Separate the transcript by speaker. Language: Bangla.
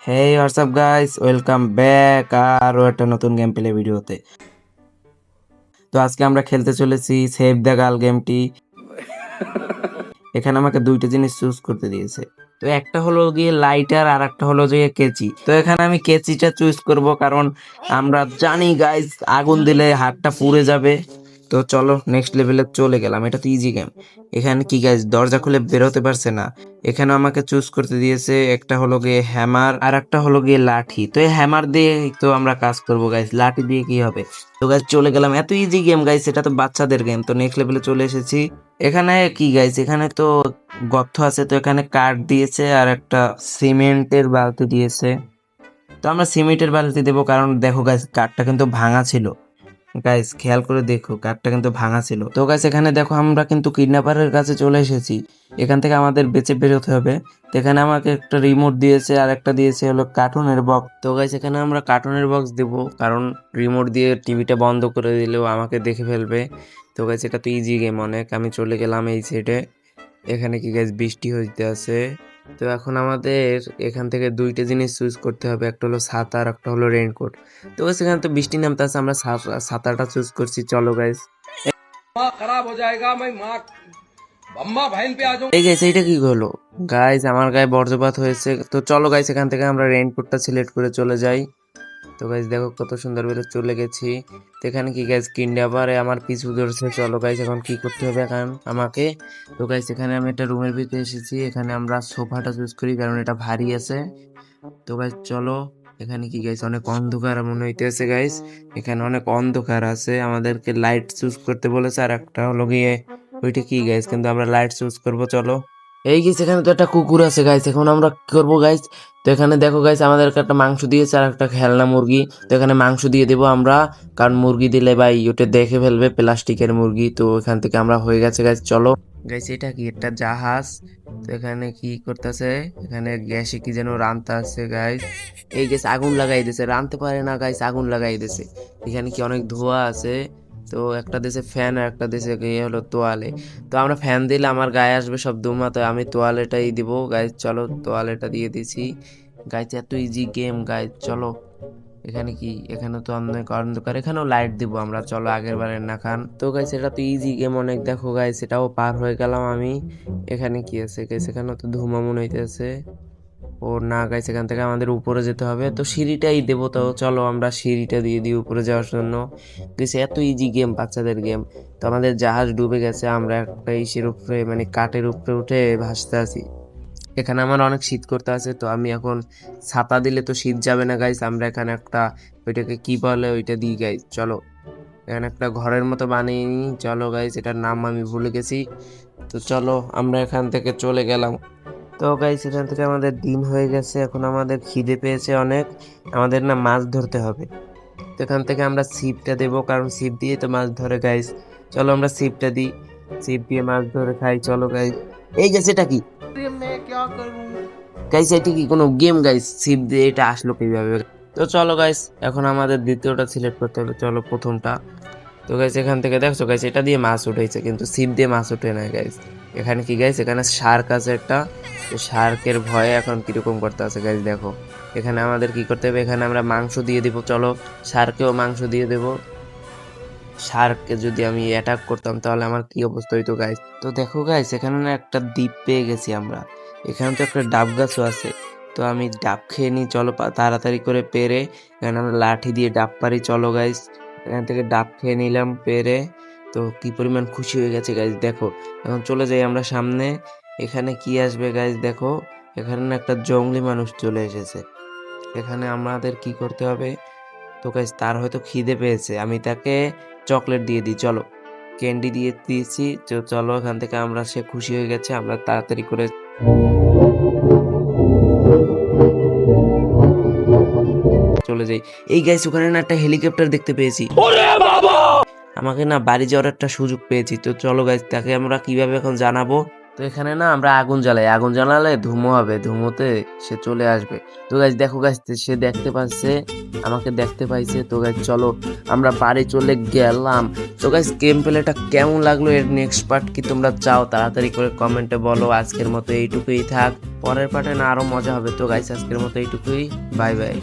Speaker 1: Hey WhatsApp guys welcome back আরও একটা নতুন গেম প্লে ভিডিওতে। তো আজকে আমরা খেলতে চলেছি সেভ দ্য গার্ল গেমটি এখানে আমাকে দুইটা জিনিস চুজ করতে দিয়েছে। তো একটা হলো গিয়ে লাইটার আর একটা হলো গিয়ে কেচি তো এখানে আমি কেচিটা চুজ করব কারণ আমরা জানি গাইস আগুন দিলে হাতটা পুড়ে যাবে। তো চলো নেক্সট লেভেলে চলে গেলাম, এটা তো ইজি গেম এখানে কি গাইস দরজা খুলে বেরোতে পারছে না। এখানে আমাকে চুজ করতে দিয়েছে, একটা হলো গিয়ে হ্যামার আর একটা হলো গিয়ে লাঠি। তো এই হ্যামার দিয়ে তো আমরা কাজ করব গাইস লাঠি দিয়ে কি হবে? তো গাইস চলে গেলাম। এত ইজি গেম গাইস এটা তো বাচ্চাদের গেম তো নেক্সট লেভেলে চলে এসেছি। এখানে কি গাইস এখানে তো গর্ত আছে, তো এখানে কাঠ দিয়েছে আর একটা সিমেন্টের বালতি দিয়েছে। তো আমরা সিমেন্টের বালতি দেবো, কারণ দেখো গাইস কাঠটা কিন্তু ভাঙা ছিল। গাইস খেয়াল করে দেখো কাঠটা কিন্তু ভাঙা ছিল। তো গাইস এখানে দেখো, আমরা কিন্তু কিডন্যাপারের কাছে চলে এসেছি। এখান থেকে আমাদের বেঁচে বেরোতে হবে। তো এখানে আমাকে একটা রিমোট দিয়েছে, আর একটা দিয়েছে হলো কার্টুনের বক্স তো গাইস এখানে আমরা কার্টুনের বক্স দেব, কারণ রিমোট দিয়ে টিভিটা বন্ধ করে দিলেও আমাকে দেখে ফেলবে। তো গাইস এটা তো ইজি গেম অনেক। আমি চলে গেলাম এই সাইডে এখানে কি গাইস বৃষ্টি হইতে আছে তো এখন আমাদের এখান থেকে দুইটা জিনিস চুজ করতে হবে একটা হলো সাঁতার একটা হলো রেইনকোট তো সেখানে তো বৃষ্টি নামতে আছে আমরা সাঁতারটা চুজ করছি চলো
Speaker 2: গাইজ
Speaker 1: এই গাইস এইটা কি হলো? গাইজ আমার গায়ে বর্জপাত হয়েছে। তো চলো গাইস এখান থেকে আমরা রেইনকোটটা সিলেক্ট করে চলে যাই। তো গাইস দেখো কত সুন্দর করে চলে গেছি। তো এখানে কি গাইস কিন্ডাবারে আমার পিছু ধরছে। চলো গাইস এখন কি করতে হবে এখন আমাকে? তো গাইস এখানে আমি একটা রুমের ভিতরে এসেছি। এখানে আমরা সোফাটা চুজ করি, কারণ এটা ভারী আছে। তো গাইস চলো, এখানে কি গাইস অনেক অন্ধকার মনে হইতেছে গাইস এখানে অনেক অন্ধকার আছে। আমাদেরকে লাইট চুজ করতে বলেছে। আর একটা হলো গিয়ে, ওইটা কি গাইস কিন্তু আমরা লাইট চুজ করব, চলো। এই গেছে এখানে তো একটা কুকুর আছে গাইস এখন আমরা কি করব গাইস তো এখানে দেখো গাইস আমাদেরকে একটা মাংস দিয়েছে আর একটা খেলনা মুরগি। তো এখানে মাংস দিয়ে দেবো আমরা, কারণ মুরগি দিলে ভাই ওটা দেখে ফেলবে, প্লাস্টিকের মুরগি। তো এখান থেকে আমরা হয়ে গেছে গাইস চলো। গাইস এটা কি? একটা জাহাজ। তো এখানে কি করতেছে? এখানে গ্যাসে কি যেন রানতে আছে গাইস এই গ্যাস আগুন লাগাই দিয়েছে রানতে পারে না গাইস আগুন লাগাই দিয়েছে এখানে কি অনেক ধোঁয়া আছে? তো একটা দেশে ফ্যান আর একটা দেশে ইয়ে হলো তোয়ালে। তো আমরা ফ্যান দিলে আমার গায়ে আসবে সব দুমা, তো আমি তোয়ালেটাই দিব। গাইজ, চলো তোয়ালেটা দিয়ে দিছি। গাইজ, এত ইজি গেম গাইজ, চলো। এখানে কি? এখানে তো অনেক অন্ধকার। এখানেও লাইট দিব আমরা, চলো আগের বারের না খান। তো গাইস এটা তো ইজি গেম অনেক, দেখো গাইস সেটাও পার হয়ে গেলাম আমি। এখানে কি আছে? গাইস এখানে তো ধুমা মনে হইতেছে। ও না গাইস এখান থেকে আমাদের উপরে যেতে হবে। তো সিঁড়িটাই দেবো তো, চলো আমরা সিঁড়িটা দিয়ে দিই উপরে যাওয়ার জন্য। গেছে, এত ইজি গেম বাচ্চাদের গেম তো আমাদের জাহাজ ডুবে গেছে, আমরা একটা ইসের উপরে মানে কাঠের উপরে উঠে ভাসতে আছি। এখানে আমার অনেক শীত করতে আছে, তো আমি এখন ছাতা দিলে তো শীত যাবে না গাইস আমরা এখানে একটা, ওইটাকে কি বলে, ওইটা দিই গাইস চলো, এখানে একটা ঘরের মতো বানিয়ে নিই। চলো গাইস এটার নাম আমি ভুলে গেছি। তো চলো, আমরা এখান থেকে চলে গেলাম। তো গাইস এখান থেকে আমাদের দিন হয়ে গেছে। এখন আমাদের খিদে পেয়েছে অনেক। আমাদের না মাছ ধরতে হবে। তো এখান থেকে আমরা ছিপটা দেবো, কারণ ছিপ দিয়ে তো মাছ ধরে গাইস চলো আমরা ছিপটা দিই। ছিপ দিয়ে মাছ ধরে খাই, চলো গাইস এই গেছে এটা কি? গাইস এটা কি কোনো গেম গাইস ছিপ দিয়ে এটা আসলো কীভাবে? তো চলো গাইস এখন আমাদের দ্বিতীয়টা সিলেক্ট করতে হবে। চলো প্রথমটা। তো গাইস এখান থেকে দেখছ গাইস এটা দিয়ে মাছ উঠেছে, কিন্তু ছিপ দিয়ে মাছ উঠে না গাইস এখানে কি গাইস এখানে শার্ক আছে একটা। শার্কের ভয়ে এখন কীরকম করতে আছে গাইস দেখো। এখানে আমাদের কি করতে হবে? এখানে আমরা মাংস দিয়ে দিব, চলো। শার্কেও মাংস দিয়ে দেব। শার্ককে যদি আমি অ্যাটাক করতাম, তাহলে আমার কি অবস্থা হইতো গাইস তো দেখো গাইস এখানে না একটা দ্বীপ পেয়ে গেছি আমরা। এখানে তো একটা ডাব গাছও আছে। তো আমি ডাব খেয়ে নিই, চলো তাড়াতাড়ি করে পেরে। এখানে আমরা লাঠি দিয়ে ডাব পারি চলো গাইস এখান থেকে ডাব খেয়ে নিলাম পেরে। তো কি পরিমাণ খুশি হয়ে গেছে গাইস দেখো। এখন চলে যাই আমরা সামনে। এখানে কি আসবে গাইস দেখো। এখানে একটা জঙ্গলি মানুষ চলে এসেছে। এখানে আমাদের কি করতে হবে? তো গাইস তার হয়তো খিদে পেয়েছে। আমি তাকে চকলেট দিয়ে দিই, চলো। ক্যান্ডি দিয়ে দিয়েছি। তো চলো, এখান থেকে আমরা, সে খুশি হয়ে গেছে। আমরা তাড়াতাড়ি করে চলে যাই। এই গাইস ওখানে না একটা হেলিকপ্টার দেখতে পেয়েছি। আমাকে না বাড়ি যাওয়ার একটা সুযোগ পেয়েছি। তো চলো গাইস তাকে আমরা কীভাবে এখন জানাব? তো এখানে না আমরা আগুন জ্বালাই। আগুন জ্বালালে ধুমো হবে। ধুমোতে সে চলে আসবে। তো গাছ দেখো গাছ সে দেখতে পাচ্ছে আমাকে দেখতে পাইছে। তো গাছ চলো আমরা বাড়ি চলে গেলাম। তো গাছ গেম প্লেটা কেমন লাগল এর নেক্সট পার্ট কি তোমরা চাও তাড়াতাড়ি করে কমেন্টে বলো। আজকের মতো এইটুকুই থাক। পরের পার্টে না আরও মজা হবে। তো গাইস আজকের মতো এইটুকুই। Bye bye